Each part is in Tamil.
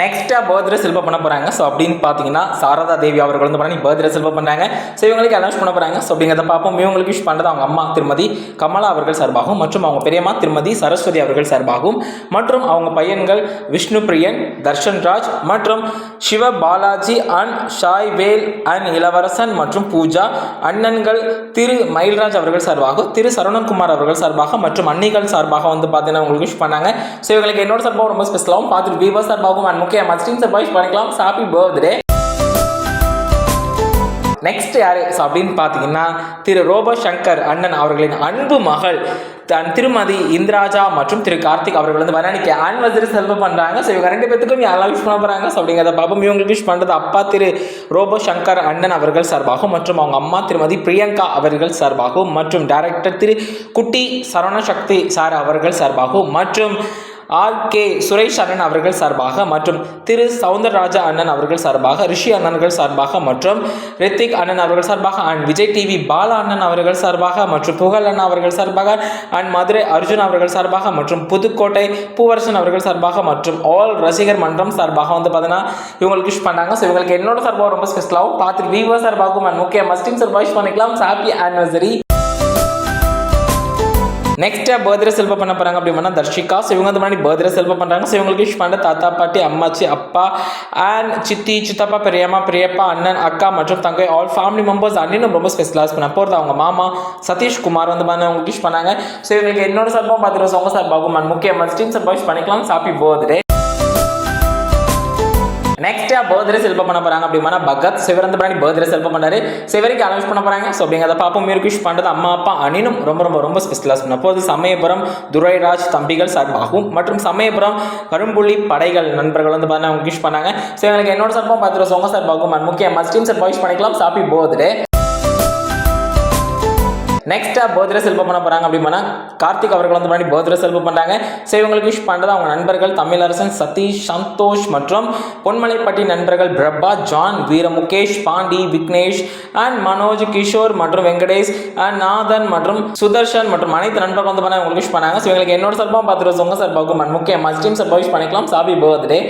நெக்ஸ்ட்டாக பர்த்டே செலிப்ரேட் பண்ண போகிறாங்க ஸோ அப்படின்னு பார்த்தீங்கன்னா சாரதா தேவி அவர்கள் வந்து பண்ணி பர்த்டே செலிப்ரேட் பண்ணுறாங்க ஸோ இவங்களுக்கு அனௌன்ஸ் பண்ண போகிறாங்க ஸோ அப்படிங்கிறத பார்ப்போம். இவங்களுக்கு விஷ் பண்ணுறது அவங்க அம்மா திருமதி கமலா அவர்கள் சார்பாகவும் மற்றும் அவங்க பெரியம்மா திருமதி சரஸ்வதி அவர்கள் சார்பாகவும் மற்றும் அவங்க பையன்கள் விஷ்ணு பிரியன் தர்ஷன் ராஜ் மற்றும் சிவ பாலாஜி அண்ட் ஷாய் வேல் அண்ட் இளவரசன் மற்றும் பூஜா அண்ணன்கள் திரு மயில்ராஜ் அவர்கள் சார்பாக திரு சரவணன்குமார் அவர்கள் சார்பாக மற்றும் அன்னிகள் சார்பாக வந்து பார்த்தீங்கன்னா உங்களுக்கு விஷ் பண்ணாங்க. ஸோ இவங்களுக்கு என்னோட சார்பாகவும் ரொம்ப ஸ்பெஷலாகவும் பார்த்துட்டு வீவர் சார்பாகவும் அண்ட் முக்கிய மஸ்டின் சார்பாக பண்ணிக்கலாம். ஹாப்பி பர்த்டே நெக்ஸ்ட் யார்? அப்படின்னு பார்த்தீங்கன்னா திரு ரோபோ சங்கர் அண்ணன் அவர்களின் அன்பு மகள் தன் திருமதி இந்திராஜா மற்றும் திரு கார்த்திக் அவர்கள் வந்து வரானிக்கு ஆனிவர்சரி செல்வம் பண்ணுறாங்க ஸோ இவங்க ரெண்டு பேத்துக்கும் யாரெல்லாம் விஷ் பண்ண போகிறாங்க ஸோ அப்படிங்கிறத பாபம் இவங்களுக்கு விஷ் பண்ணுறது அப்பா திரு ரோபோ சங்கர் அண்ணன் அவர்கள் சார்பாகவும் மற்றும் அவங்க அம்மா திருமதி பிரியங்கா அவர்கள் சார்பாகவும் மற்றும் டைரக்டர் திரு குட்டி சரவண சக்தி சார் அவர்கள் சார்பாகவும் மற்றும் ஆர் கே சுரேஷ் அண்ணன் அவர்கள் சார்பாக மற்றும் திரு சவுந்தரராஜா அண்ணன் அவர்கள் சார்பாக ரிஷி அண்ணன்கள் சார்பாக மற்றும் ரித்திக் அண்ணன் அவர்கள் சார்பாக அண்ட் விஜய் டிவி பாலா அண்ணன் அவர்கள் சார்பாக மற்றும் புகழ் அண்ணா அவர்கள் சார்பாக அண்ட் மதுரை அர்ஜுன் அவர்கள் சார்பாக மற்றும் புதுக்கோட்டை பூவரசன் அவர்கள் சார்பாக மற்றும் ஆல் ரசிகர் மன்றம் சார்பாக வந்து பார்த்தீங்கன்னா இவங்களுக்கு விஷ் பண்ணாங்க. ஸோ இவங்களுக்கு என்னோட சார்பாக ரொம்ப ஸ்பெஷலாகவும் பார்த்துட்டு வீவர் சார்பாகவும் அண்ட் முக்கிய மஸ்டிங் சார் வாய்ஸ் பண்ணிக்கலாம். ஹாப்பி ஆனிவர்சரி நெக்ஸ்ட்டாக பர்த்டே செல்வ பண்ண போகிறாங்க அப்படின்னா தர்ஷிகா. ஸோ இவங்க வந்து முன்னாடி பர்த்டே செல்வ பண்ணுறாங்க ஸோ இவங்களுக்கு விஷ் பண்ண தாத்தா பாட்டி அம்மாச்சி அப்பா அண்ட் சித்தி சித்தப்பா பெரியம்மா பெரியப்பா அண்ணன் அக்கா மற்றும் தங்கை ஆல் ஃபேமிலி மெம்பர்ஸ் அண்ணனும் ரொம்ப ஸ்பெஷலாக பண்ண போகிறது அவங்க மாமா சதீஷ் குமார் வந்து மாதிரி அவங்களுக்கு விஷ் பண்ணாங்க. ஸோ இவங்களுக்கு என்னோட சார்பாக பார்த்துருவோம் அவங்க சார்பாகவும் முக்கியமாக முக்கிய மஸ்டின் சார்பாக விஷ் பண்ணிக்கலாம். ஹாப்பி பர்த்டே நெக்ஸ்ட்டாக பர்த்டே செல்ப பண்ண போகிறாங்க அப்படின்னா பகத் சிவரந்த பிராணி பர்த்டே செல்ப பண்ணாரு சிவருக்கு அனௌன்ஸ் பண்ண போகிறாங்க ஸோ அப்படிங்கிறத பாப்போம் மீருக்கு பண்ணுறது அம்மா அப்பா அனினும் ரொம்ப ரொம்ப ரொம்ப ஸ்பெஷலாக சொன்ன போது சமயபுரம் துரைராஜ் தம்பிகள் சார்பாகவும் மற்றும் சமயபுரம் கரும்புள்ளி படைகள் நண்பர்கள் வந்து பார்த்தீங்கன்னா அவங்க விஷ் பண்ணாங்க. ஸோ எங்களுக்கு என்னோட சார்பாக பார்த்துருவோம் சொங்க சார்பாகவும் and முக்கிய மஸ்டின் சார் விஷ் பண்ணிக்கலாம். சாப்பி பர்த்டே நெக்ஸ்ட்டாக பர்த்டே செல்ப பண்ண போகிறாங்க அப்படின்னா கார்த்திக் அவர்கள் வந்து முன்னாடி பர்த்டே செல்ப பண்ணுறாங்க ஸோ இவங்களுக்கு விஷ் பண்ணுறது அவங்க நண்பர்கள் தமிழரசன் சதீஷ் சந்தோஷ் மற்றும் பொன்மலைப்பட்டி நண்பர்கள் பிரபா ஜான் வீர முகேஷ் பாண்டி விக்னேஷ் அண்ட் மனோஜ் கிஷோர் மற்றும் வெங்கடேஷ் அண்ட் நாதன் மற்றும் சுதர்ஷன் மற்றும் அனைத்து நண்பர்கள் வந்து பண்ண உங்களுக்கு விஷ் பண்ணாங்க. ஸோ இவங்களுக்கு என்னோட சார்பாக பார்த்துட்டு உங்கள் சார்பாகும் and முக்கிய மஸ்டீம் சார்பாக விஷ் பண்ணிக்கலாம். சாபி பர்த்டே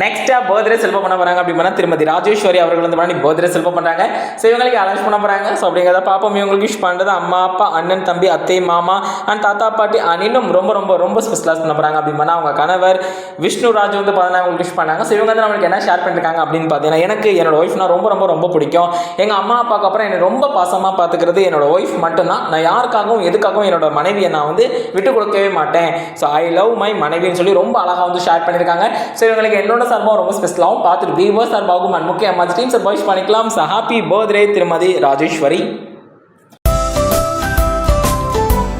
நெக்ஸ்ட்டாக பர்த்டே செல்ப பண்ண போகிறாங்க அப்படின்னா திருமதி ராஜேஸ்வரி அவர்கள் வந்து பண்ணி பர்த்டே செல்ப பண்ணுறாங்க ஸோ இவங்களுக்கு அனௌன்ஸ் பண்ண போகிறாங்க ஸோ அப்படிங்கிறத பாப்போம் இவங்களுக்கு விஷ் பண்ணுறது அம்மா அப்பா அண்ணன் தம்பி அத்தை மாமா அண்ட் தாத்தா பாட்டி அனிலும் ரொம்ப ரொம்ப ரொம்ப ஸ்பெஷலாக பண்ண போகிறாங்க அப்படின்னா அவங்க கணவர் விஷ்ணு ராஜ் வந்து பார்த்தீங்கன்னா அவங்களுக்கு விஷ் பண்ணாங்க. ஸோ இவங்க வந்து நம்மளுக்கு என்ன ஷேர் பண்ணிருக்காங்க அப்படின்னு பார்த்தீங்கன்னா எனக்கு என்னோட ஒய்ஃப்னா ரொம்ப ரொம்ப ரொம்ப பிடிக்கும். எங்கள் அம்மா அப்பாவுக்கு அப்புறம் என்னை ரொம்ப பாசமாக பார்த்துக்கிறது என்னோட ஒய்ஃப் மட்டும்தான். நான் யாருக்காகவும் எதுக்காகவும் என்னோட மனைவியை நான் வந்து விட்டு கொடுக்கவே மாட்டேன். ஸோ ஐ லவ் மை மனைவின்னு சொல்லி ரொம்ப அழகாக வந்து ஷேர் பண்ணியிருக்காங்க ஸோ இவங்களுக்கு என்னோட சார்பாக ரொம்ப ஸ்பெஷலாகவும் பார்த்துட்டு வீவர் சார்பாகவும் அண்ட் முக்கிய அம்மா டீம் சார் பாய்ஸ் பண்ணிக்கலாம் ஸோ ஹாப்பி பர்த்டே திருமதி ராஜேஸ்வரி.